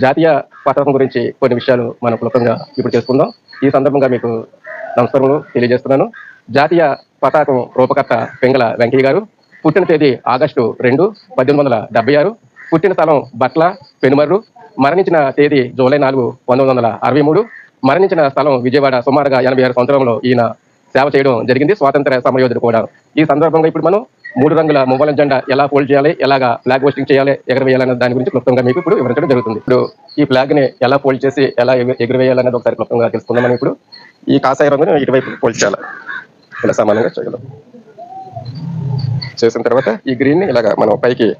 జాతీయ పతాకం గురించి కొన్ని విషయాలు మనం క్లుప్తంగా ఇప్పుడు చేసుకుందాం. ఈ సందర్భంగా మీకు నమస్కారములు తెలియజేస్తున్నాను. జాతీయ పతాకం రూపకర్త పెంగళ వెంకయ్య గారు పుట్టిన తేదీ ఆగస్టు రెండు పద్దెనిమిది వందల డెబ్బై ఆరు పుట్టిన స్థలం బట్ల పెనుమర్రు మరణించిన తేదీ జూలై నాలుగు పంతొమ్మిది వందల అరవై మూడు మరణించిన స్థలం విజయవాడ సుమారుగా ఎనభై ఆరు సంవత్సరంలో ఈయన సేవ చేయడం జరిగింది. స్వాతంత్ర సమయోధుడు కూడా. ఈ సందర్భంగా ఇప్పుడు మనం మూడు రంగుల మొబైల్ జెండా ఎలా ఫోల్డ్ చేయాలి? ఎలాగా ఫ్లాగ్ హోస్టింగ్ చేయాలి? ఎగరవేయాలనే దాని గురించి క్లుప్తంగా మీకు ఇప్పుడు వివరించడం జరుగుతుంది. ఇప్పుడు ఈ ఫ్లాగ్ని ఎలా ఫోల్డ్ చేసి ఎలా ఎగ- ఎగురవేయాలనేది ఒకసారి క్లుప్తంగా తెలుసుకుందామని ఇప్పుడు ఈ కాసాయ రంగును ఇటువైపు ఫోల్డ్ చేయాలి. ఇలా సమానంగా చేయగలం. చేసిన తర్వాత ఈ గ్రీన్ని ఇలాగా మనం పైకి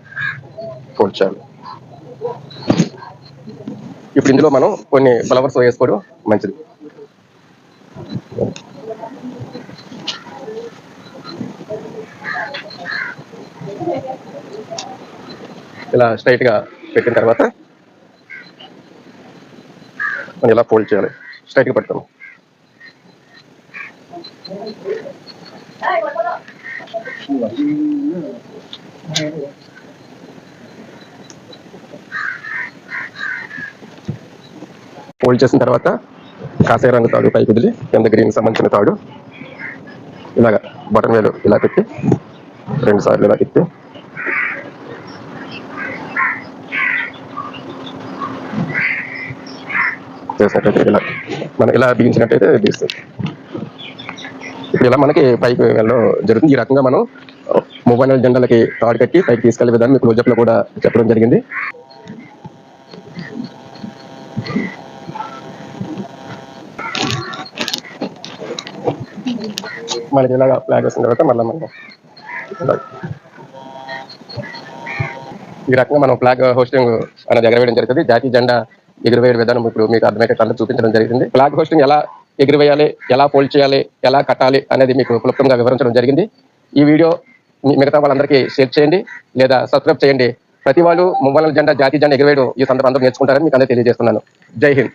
ఫోల్డ్ చేయాలి. ఇప్పుడు ఇందులో మనం కొన్ని ఫ్లవర్స్ వేసుకోవడం మంచిది. ఇలా స్ట్రైట్గా పెట్టిన తర్వాత మనం ఇలా ఫోల్డ్ చేయాలి? స్ట్రైట్గా పడతాం ఫోల్డ్ చేసిన తర్వాత కాసే రంగు తాడు పైకి వదిలి కింద గ్రీన్ సంబంధించిన తాడు ఇలాగా బటన్ వేలు ఇలా పెట్టి రెండు సార్లు ఇలా తిప్పి చేసినట్టయితే ఇలా మనం ఇలా బిగించినట్టయితే బిగిస్తుంది ఇప్పుడు ఇలా మనకి పైకి వెళ్ళడం జరుగుతుంది. ఈ రకంగా మనం మొబైల్ జెండాలకి తాడు కట్టి పైకి తీసుకెళ్ళే విధానం మీకు క్లోజప్ కూడా చెప్పడం జరిగింది. మనకి ఇలాగా ఫ్లాగ్ వేసిన తర్వాత మళ్ళీ మనం ఈ రకంగా మనం ఫ్లాగ్ హోస్టింగ్ అనేది ఎగరవేయడం జరుగుతుంది. జాతీయ జెండా ఎగురవేయడం విధానం ఇప్పుడు మీకు అర్థమయ్యేటట్లు చూపించడం జరిగింది. ఫ్లాగ్ హోస్టింగ్ ఎలా ఎగురవేయాలి ఎలా పోల్డ్ చేయాలి ఎలా కట్టాలి అనేది మీకు క్లుప్తంగా వివరించడం జరిగింది. ఈ వీడియో మీ- మిగతా వాళ్ళందరికీ షేర్ చేయండి లేదా సబ్స్క్రైబ్ చేయండి. ప్రతి వాళ్ళు మువ్వల జెండా జాతీయ జెండా ఎగురవేయడం ఈ సందర్భంలో నేర్చుకుంటారని మీకు అందరూ తెలియజేస్తున్నాను. జై హింద్.